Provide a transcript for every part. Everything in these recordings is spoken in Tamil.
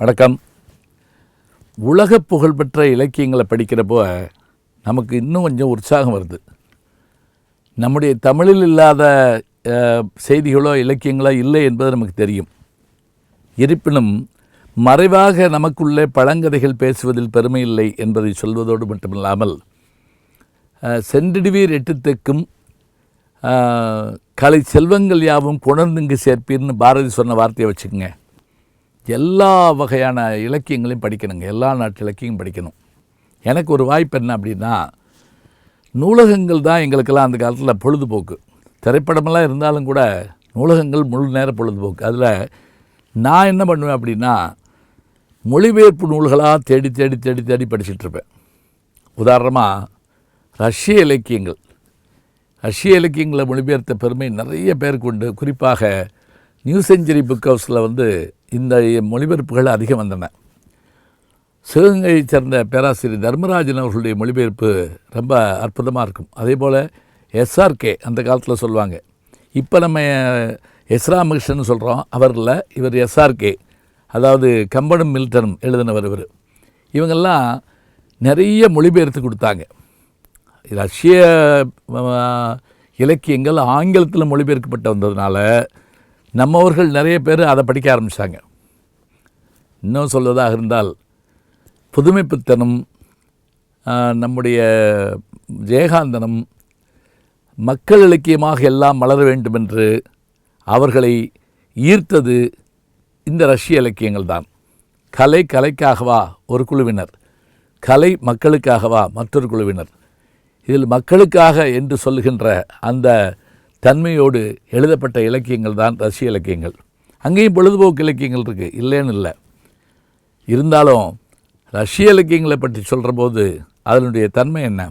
வணக்கம். உலக புகழ்பெற்ற இலக்கியங்களை படிக்கிறப்போ நமக்கு இன்னும் கொஞ்சம் உற்சாகம் வருது. நம்முடைய தமிழில் இல்லாத செய்திகளோ இலக்கியங்களோ இல்லை என்பது நமக்கு தெரியும். இருப்பினும் மறைவாக நமக்குள்ளே பழங்கதைகள் பேசுவதில் பெருமை இல்லை என்பதை சொல்வதோடு மட்டுமில்லாமல் சென்றிடுவீர் எட்டு தெக்கும் கலை செல்வங்கள் யாவும் புணர்ந்துங்கு சேர்ப்பீர்னு பாரதி சொன்ன வார்த்தையை வச்சுக்கோங்க. எல்லா வகையான இலக்கியங்களையும் படிக்கணுங்க. எல்லா நாட்டு இலக்கியம் படிக்கணும். எனக்கு ஒரு வாய்ப்பு என்ன அப்படின்னா நூலகங்கள் தான் எங்களுக்கெல்லாம் அந்த காலத்தில் பொழுதுபோக்கு. திரைப்படமெல்லாம் இருந்தாலும் கூட நூலகங்கள் முழு நேர பொழுதுபோக்கு. அதில் நான் என்ன பண்ணுவேன் அப்படின்னா மொழிபெயர்ப்பு நூல்களாக தேடி தேடி தேடி தேடி படிச்சுட்டு இருப்பேன். உதாரணமாக ரஷ்ய இலக்கியங்கள். ரஷ்ய இலக்கியங்களை மொழிபெயர்த்த பெருமை நிறைய பேருக்கு உண்டு. குறிப்பாக நியூ செஞ்சுரி புக் ஹவுஸில் வந்து இந்த மொழிபெயர்ப்புகள் அதிகம் வந்தன. சிவகங்கையைச் சேர்ந்த பேராசிரியர் தர்மராஜன் அவர்களுடைய மொழிபெயர்ப்பு ரொம்ப அற்புதமாக இருக்கும். அதே போல் எஸ்ஆர்கே அந்த காலத்தில் சொல்லுவாங்க. இப்போ நம்ம எஸ் ராமகிருஷ்ணன் சொல்கிறோம் அவரில் இவர் எஸ்ஆர்கே அதாவது கம்பனும் மில்டனும் எழுதினவர் இவர். இவங்கெல்லாம் நிறைய மொழிபெயர்த்து கொடுத்தாங்க. ரஷ்ய இலக்கியங்கள் ஆங்கிலத்தில் மொழிபெயர்க்கப்பட்டு வந்ததுனால நம்மவர்கள் நிறைய பேர் அதை படிக்க ஆரம்பித்தாங்க இன்னும் சொல்வதாக இருந்தால் புதுமைப்புத்தனம் நம்முடைய ஜெயகாந்தனும் மக்கள் இலக்கியமாக எல்லாம் மலர வேண்டும் என்று அவர்களை ஈர்த்தது இந்த ரஷ்ய இலக்கியங்கள் தான். கலை கலைக்காகவா ஒரு குழுவினர் கலை மக்களுக்காகவா மற்றொரு குழுவினர். இதில் மக்களுக்காக என்று சொல்லுகின்ற அந்த தன்மையோடு எழுதப்பட்ட இலக்கியங்கள் தான் ரஷ்ய இலக்கியங்கள். அங்கேயும் பொழுதுபோக்கு இலக்கியங்கள் இருக்குது இல்லைன்னு இல்லை. இருந்தாலும் ரஷ்ய இலக்கியங்களை பற்றி சொல்கிற போது அதனுடைய தன்மை என்ன?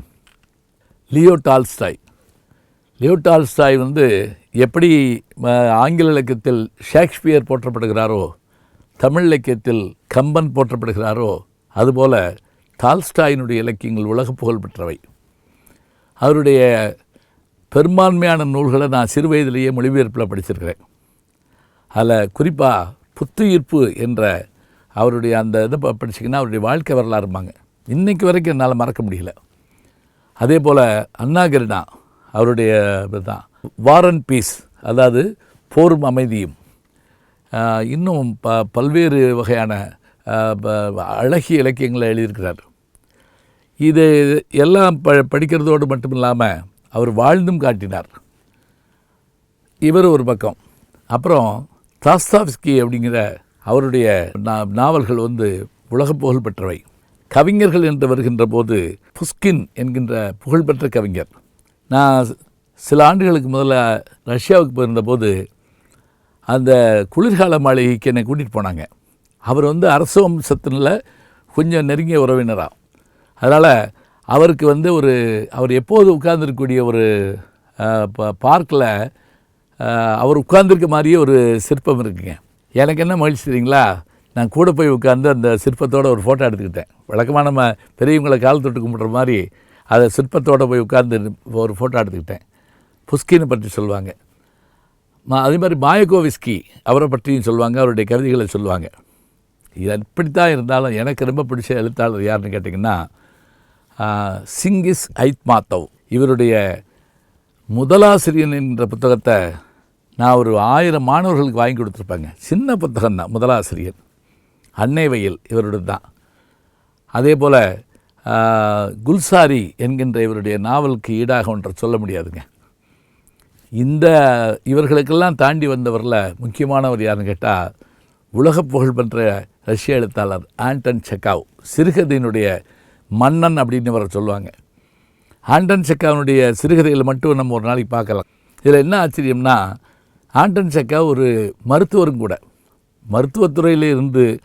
Leo Tolstoy. லியோ டால்ஸ்டாய் வந்து எப்படி ஆங்கில இலக்கியத்தில் ஷேக்ஸ்பியர் போற்றப்படுகிறாரோ தமிழ் இலக்கியத்தில் கம்பன் போற்றப்படுகிறாரோ அதுபோல் டால்ஸ்டாயினுடைய இலக்கியங்கள் உலக புகழ் பெற்றவை. அவருடைய பெரும்பான்மையான நூல்களை நான் சிறு வயதிலேயே மொழிபெயர்ப்பில் படிச்சிருக்கிறேன். அதில் குறிப்பாக புத்துயிர்ப்பு என்ற அவருடைய அந்த இதை ப- அவருடைய வாழ்க்கை வரலாறுமாங்க இன்றைக்கு வரைக்கும் என்னால் மறக்க முடியல. அதே போல் அண்ணாகிருணா அவருடைய தான் வார் அண்ட் பீஸ் அதாவது போரும் அமைதியும். இன்னும் ப பல்வேறு வகையான ப- அழகிய இலக்கியங்களை எழுதியிருக்கிறார். இது எல்லாம் ப படிக்கிறதோடு மட்டும் இல்லாமல் அவர் வாழ்ந்தும் காட்டினார். இவர் ஒரு பக்கம். அப்புறம் தாஸ்தாவ்ஸ்கி அப்படிங்கிற அவருடைய நாவல்கள் வந்து உலக புகழ் பெற்றவை. கவிஞர்கள் என்று வருகின்ற போது புஷ்கின் என்கின்ற புகழ்பெற்ற கவிஞர். நான் சில ஆண்டுகளுக்கு முதல்ல ரஷ்யாவுக்கு போயிருந்தபோது அந்த குளிர்கால மாளிகைக்கு என்னை கூட்டிகிட்டு போனாங்க. அவர் வந்து அரச வம்சத்தினில் கொஞ்சம் நெருங்கிய உறவினராக அதனால் அவருக்கு வந்து ஒரு அவர் எப்போது உட்கார்ந்துருக்கக்கூடிய ஒரு பார்க்கில் அவர் உட்கார்ந்துருக்க மாதிரியே ஒரு சிற்பம் இருக்குங்க. எனக்கு என்ன மகிழ்ச்சி தெரியுங்களா? நான் கூட போய் உட்கார்ந்து அந்த சிற்பத்தோடு ஒரு ஃபோட்டோ எடுத்துக்கிட்டேன். வழக்கமாக நம்ம பெரியவங்களை கால் தொட்டு கும்பிட்ற மாதிரி அதை சிற்பத்தோடு போய் உட்கார்ந்து ஒரு ஃபோட்டோ எடுத்துக்கிட்டேன். புஸ்கின்னு பற்றி சொல்லுவாங்க. அதே மாதிரி மாயகோவிஸ்கி அவரை பற்றியும் சொல்லுவாங்க அவருடைய கவிதைகளை சொல்லுவாங்க. இது அப்படித்தான் இருந்தாலும் எனக்கு ரொம்ப பிடிச்ச எழுத்தாளர் யாருன்னு கேட்டிங்கன்னா சிங்கிஸ் ஐத்மாத்தவ். இவருடைய முதலாசிரியன் என்ற புத்தகத்தை நான் ஒரு ஆயிரம் மாணவர்களுக்கு வாங்கி கொடுத்துருப்பேங்க. சின்ன புத்தகம் தான் முதலாசிரியர் அன்னை வயல் இவருடைய தான் அதே போல் குல்சாரி என்கின்ற இவருடைய நாவலுக்கு ஈடாக ஒன்றை சொல்ல முடியாதுங்க. இந்த இவர்களுக்கெல்லாம் தாண்டி வந்தவரில் முக்கியமானவர் யாருன்னு கேட்டால் உலக புகழ்பெற்ற ரஷ்ய எழுத்தாளர் ஆண்டன் செக்காவ். சிறுகதையினுடைய மன்னன் அப்படின்னு இவரை சொல்லுவாங்க. ஆண்டன் செக்காவினுடைய சிறுகதைகளை மட்டும் நம்ம ஒரு நாளைக்கு பார்க்கலாம். இதில் என்ன ஆச்சரியம்னா ஆண்டன் செக்கா ஒரு மருத்துவரும் கூட. மருத்துவத்துறையில் இருந்து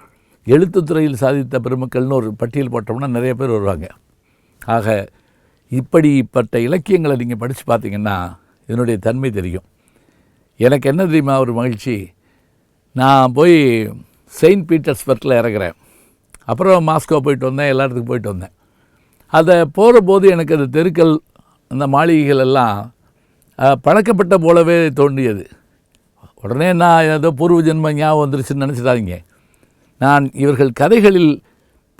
எழுத்துத்துறையில் சாதித்த பெருமக்கள்னு ஒரு பட்டியல் போட்டோம்னா நிறைய பேர் வருவாங்க. ஆக இப்படிப்பட்ட இலக்கியங்களை நீங்கள் படித்து பார்த்தீங்கன்னா இதனுடைய தன்மை தெரியும். எனக்கு என்ன தெரியுமா ஒரு மகிழ்ச்சி. நான் போய் செயின்ட் பீட்டர்ஸ்பர்க்கில் இறங்குறேன். அப்புறம் மாஸ்கோ போயிட்டு வந்தேன் எல்லா இடத்துக்கு போயிட்டு வந்தேன். அதை போகிற போது எனக்கு அந்த தெருக்கள் அந்த மாளிகைகள் எல்லாம் பழக்கப்பட்ட போலவே தோன்றியது. உடனே நான் ஏதோ பூர்வ ஜென்ம ஞாபகம் வந்துருச்சுன்னு நினச்சிடாதீங்க. நான் இவர்கள் கதைகளில்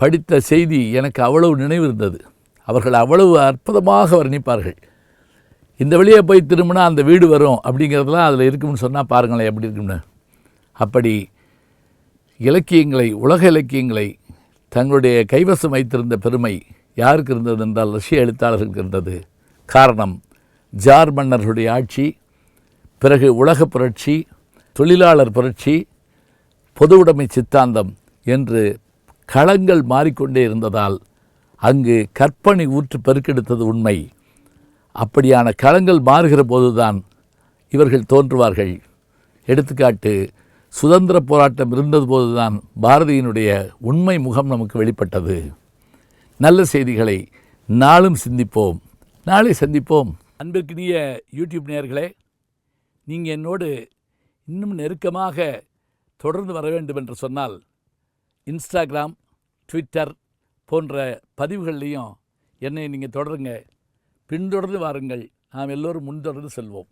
படித்த செய்தி எனக்கு அவ்வளவு நினைவு இருந்தது. அவர்கள் அவ்வளவு அற்புதமாக வர்ணிப்பார்கள். இந்த வழியே போய் திரும்பினா அந்த வீடு வரும் அப்படிங்கிறதுலாம் அதில் இருக்கும்னு சொன்னால் பாருங்களேன் எப்படி இருக்கும்னு. அப்படி இலக்கியங்களை உலக இலக்கியங்களை தங்களுடைய கைவசம் வைத்திருந்த பெருமை யாருக்கு இருந்தது என்றால் ரஷ்ய எழுத்தாளர்களுக்கு இருந்தது. காரணம் ஜார் மன்னர்களுடைய ஆட்சி பிறகு உலகப் புரட்சி தொழிலாளர் புரட்சி பொது உடைமை சித்தாந்தம் என்று களங்கள் மாறிக்கொண்டே இருந்ததால் அங்கு கற்பனை ஊற்று பெருக்கெடுத்தது உண்மை. அப்படியான களங்கள் மாறுகிற போதுதான் இவர்கள் தோன்றுவார்கள். எடுத்துக்காட்டு சுதந்திர போராட்டம் இருந்தது போதுதான் பாரதியினுடைய உண்மை முகம் நமக்கு வெளிப்பட்டது. நல்ல செய்திகளை நாளும் சிந்திப்போம். நாளை சந்திப்போம். அன்பிற்கினிய யூடியூப் நேயர்களே நீங்கள் என்னோடு இன்னும் நெருக்கமாக தொடர்ந்து வர வேண்டும் என்று சொன்னால் இன்ஸ்டாகிராம் ட்விட்டர் போன்ற பதிவுகள்லையும் என்னை நீங்கள் தொடருங்க. பின்தொடர்ந்து வாருங்கள். நாம் எல்லோரும் முன்தொடர்ந்து செல்வோம்.